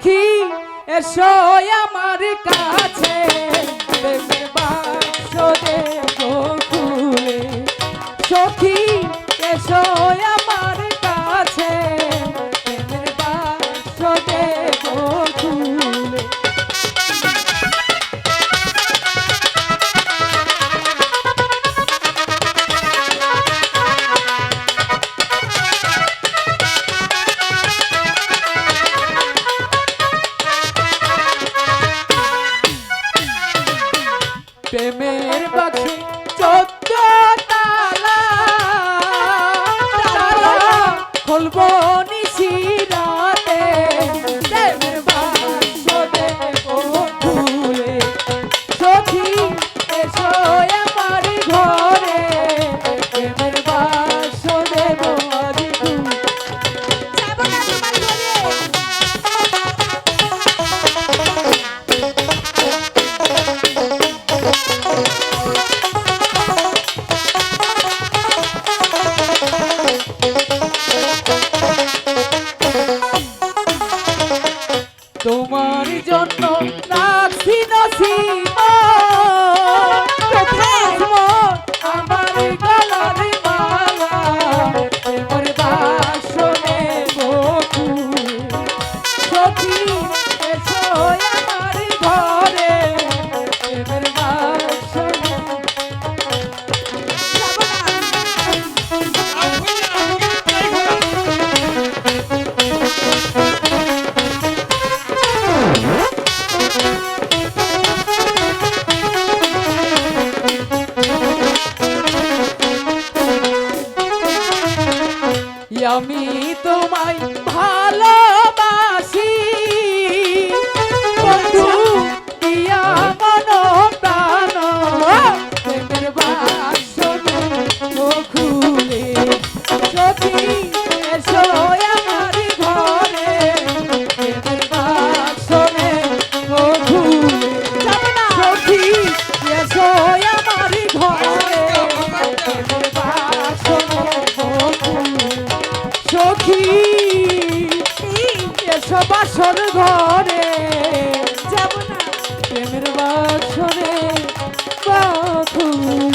সখী এসো আমার কাছে। প্রেমের বা así. খুব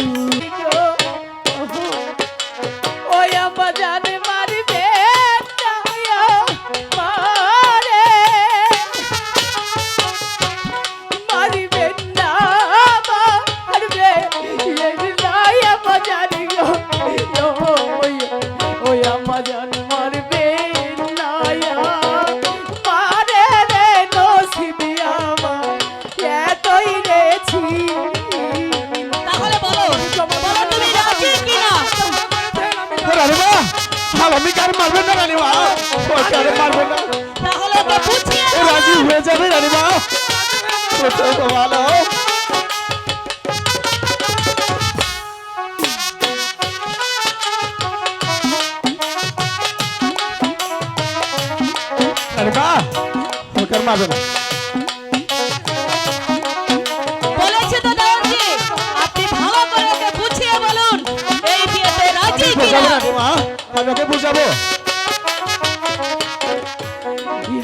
স্বামীকে আর মারবে না রানীমা ওকে আর মারবে না। তাহলে তো বুঝিয়ে রাজি হয়ে যাবে রানীমা ওটা তো ভালো। রানীমা ওকে আর মারবে না। Vamos lá, vamos lá. আমাকে বুঝাবো?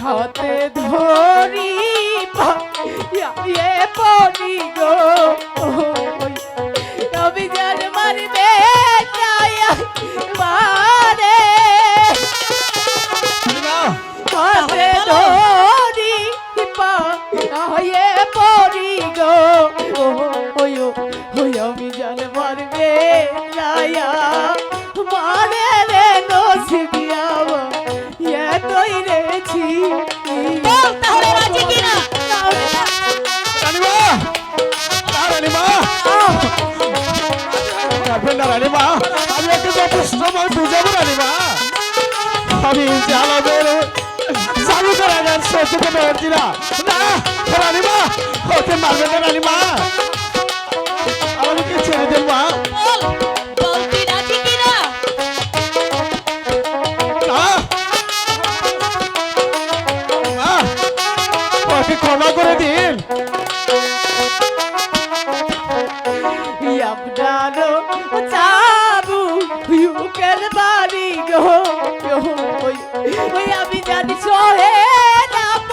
হাতে ধরি পড়ি গো? আমি জানি না রানীমা আমি একটা যথেষ্ট আমি বুঝাবো রানীমা আমি জ্বালাবের চালু করা যার সহ্য করতে পারছি না রানীমা ওকে মারবে না রানীমা আমাকে ছেড়ে দেন ওই আমি জানি চলে যাব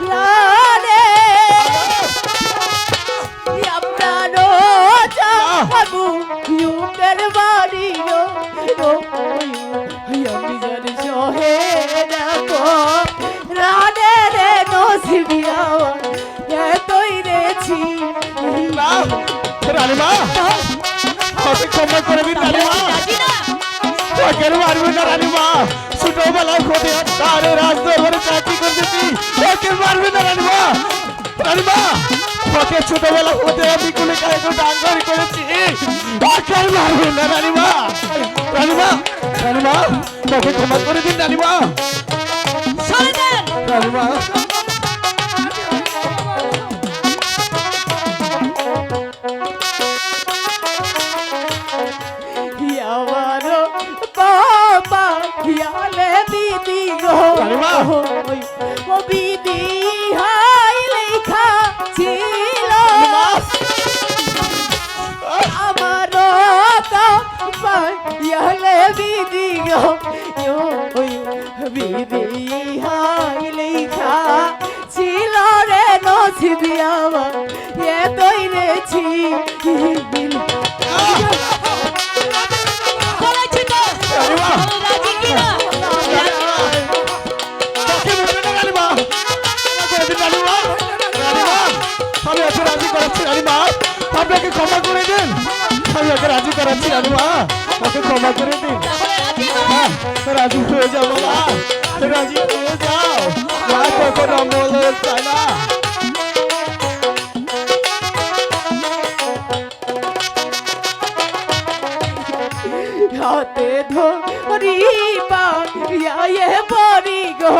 প্রাণে। আপনার যাবু ইউকের বাড়ি আমি জানি চলে যাব। প্রাণে রে নসিবি আমার এতই রেছি রানীমা সঠিক সময় করে দিন রানীমা কেন মারবে না। রানীমা ছোটবেলায় খোদে তারে রাজদরবারে চাকরি করতেছি ওকে মারবে না রানীমা। রানীমা ওকে ছোটবেলা হতে আমি কুলে কায়ে ডাঙ্গর করেছি। ওকে মারবে না রানীমা। রানীমা রানীমা ওকে ক্ষমা করে দিন রানীমা। রানীমা রানীমা। ও বিদি আপনাকে ক্ষমা করে দিন। আমি ওকে রাজি করাচ্ছি রানীমা ওকে ক্ষমা করে দিন। রাজি হ্যাঁ, যাও বাবা রাজি হয়ে যাও। মা কখনো অমল চায় না? হাতে ধরি পাইয়ে পরি গো।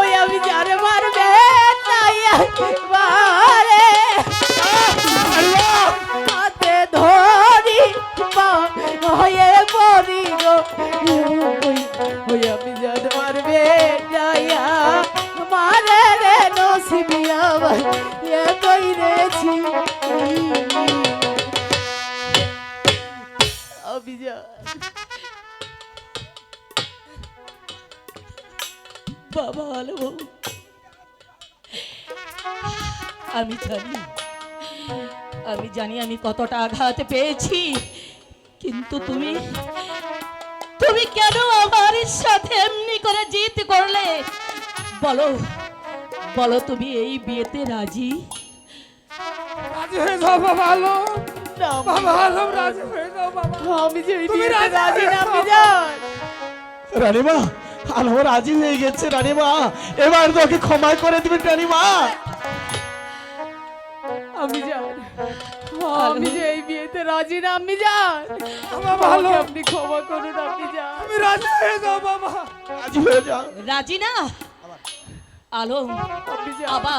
ওই আমি যারে মারবে তাইয়া মারে আমি জানি আমি জানি আমি কতটা আঘাত পেয়েছি, কিন্তু তুমি তুমি কেন আমার সাথে এমনি করে জিত করলে? বলো। বলো তুমি এই বিয়েতে রাজি? রাজি হয়ে যাও বাবা আলো বাবা আলো রাজি হয়ে যাও বাবা। আমি যে এই তুমি বিয়েতে রাজি না রানীমা রাজি হয়ে গেছে রানীমা। এবার তোকে ক্ষমা করে দিবেন রানীমা। আমি যান আমি যে এই বিয়েতে রাজি না আমি যান বাবা ভালো। আপনি ক্ষমা করুন আপনি যান। তুমি রাজি হয়ে যাও বাবা। রাজি হয়ে যাও। রাজি না? আলো আবার